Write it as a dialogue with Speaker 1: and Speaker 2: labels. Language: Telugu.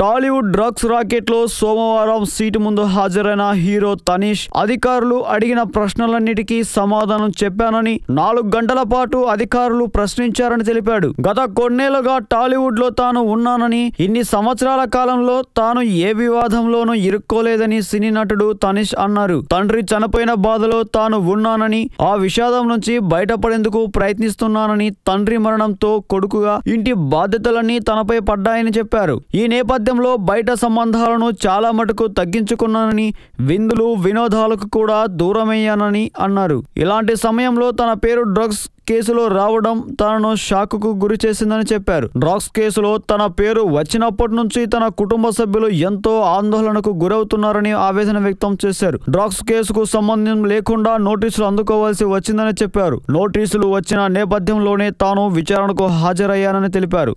Speaker 1: టాలీవుడ్ డ్రగ్స్ రాకెట్లో సోమవారం సీటు ముందు హాజరైన హీరో తనీష్ అధికారులు అడిగిన ప్రశ్నలన్నిటికీ సమాధానం చెప్పానని నాలుగు గంటల పాటు అధికారులు ప్రశ్నించారని తెలిపాడు. గత కొన్నేళ్ళుగా టాలీవుడ్లో తాను ఉన్నానని ఇన్ని సంవత్సరాల కాలంలో తాను ఏ వివాదంలోనూ ఇరుక్కోలేదని సినీ నటుడు తనీష్ అన్నారు. తండ్రి చనిపోయిన బాధలో తాను ఉన్నానని ఆ విషాదం నుంచి బయటపడేందుకు ప్రయత్నిస్తున్నానని తండ్రి మరణంతో కొడుకుగా ఇంటి బాధ్యతలన్నీ తనపై పడ్డాయని చెప్పారు. ఈ నేపథ్యంలో బయట సంబంధాలను చాలా మటుకు తగ్గించుకున్నానని విందులు వినోదాలకు కూడా దూరమయ్యానని అన్నారు. ఇలాంటి సమయంలో తన పేరు డ్రగ్స్ కేసులో రావడం తనను షాకుకు గురి చేసిందని చెప్పారు. డ్రగ్స్ కేసులో తన పేరు వచ్చినప్పటి నుంచి తన కుటుంబ సభ్యులు ఎంతో ఆందోళనకు గురవుతున్నారని ఆవేదన వ్యక్తం చేశారు. డ్రగ్స్ కేసుకు సంబంధం లేకుండా నోటీసులు అందుకోవాల్సి వచ్చిందని చెప్పారు. నోటీసులు వచ్చిన నేపథ్యంలోనే తాను విచారణకు హాజరయ్యానని తెలిపారు.